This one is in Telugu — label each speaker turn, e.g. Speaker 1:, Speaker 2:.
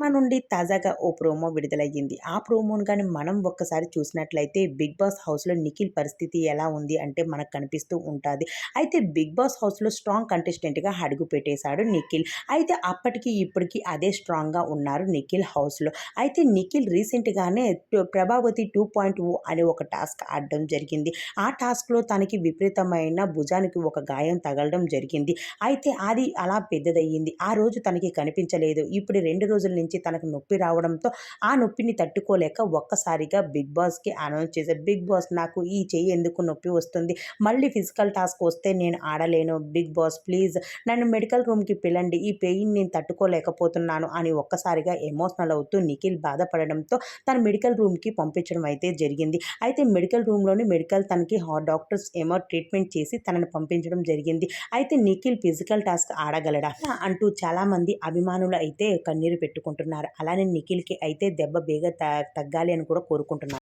Speaker 1: మన నుండి తాజాగా ఓ ప్రోమో విడుదలయ్యింది. ఆ ప్రోమోను కానీ మనం ఒక్కసారి చూసినట్లయితే బిగ్ బాస్ హౌస్లో నిఖిల్ పరిస్థితి ఎలా ఉంది అంటే మనకు కనిపిస్తూ ఉంటుంది. అయితే బిగ్ బాస్ హౌస్లో స్ట్రాంగ్ కంటెస్టెంట్గా అడుగు పెట్టేశాడు నిఖిల్. అయితే అప్పటికి ఇప్పటికి అదే స్ట్రాంగ్గా ఉన్నారు నిఖిల్ హౌస్లో. అయితే నిఖిల్ రీసెంట్గానే ప్రభావతి టూ పాయింట్ ఓ అనే ఒక టాస్క్ ఆడడం జరిగింది. ఆ టాస్క్లో తనకి విపరీతమైన భుజానికి ఒక గాయం తగలడం జరిగింది. అయితే అది అలా పెద్దదయ్యింది. ఆ రోజు తనకి కనిపించలేదు. ఇప్పుడు రెండు రోజుల నుంచి నుంచి తనకు నొప్పి రావడంతో ఆ నొప్పిని తట్టుకోలేక ఒక్కసారిగా బిగ్ బాస్కి అనౌన్స్ చేశారు బిగ్ బాస్ నాకు ఈ చెయ్యి ఎందుకు నొప్పి వస్తుంది? మళ్ళీ ఫిజికల్ టాస్క్ వస్తే నేను ఆడలేను. బిగ్ బాస్ ప్లీజ్ నన్ను మెడికల్ రూమ్కి పిలండి. ఈ పెయిన్ నేను తట్టుకోలేకపోతున్నాను అని ఒక్కసారిగా ఎమోషనల్ అవుతూ నిఖిల్ బాధపడడంతో తన మెడికల్ రూమ్కి పంపించడం అయితే జరిగింది. అయితే మెడికల్ రూమ్లోని మెడికల్ తనకి డాక్టర్స్ ఏమో ట్రీట్మెంట్ చేసి తనని పంపించడం జరిగింది. అయితే నిఖిల్ ఫిజికల్ టాస్క్ ఆడగలడా? అంటూ చాలామంది అభిమానులు అయితే కన్నీరు పెట్టుకుంటారు అంటున్నారు అలానే నిఖిల్కి అయితే దెబ్బ బేగ తగ్గాలి అని కూడా కోరుకుంటున్నారు.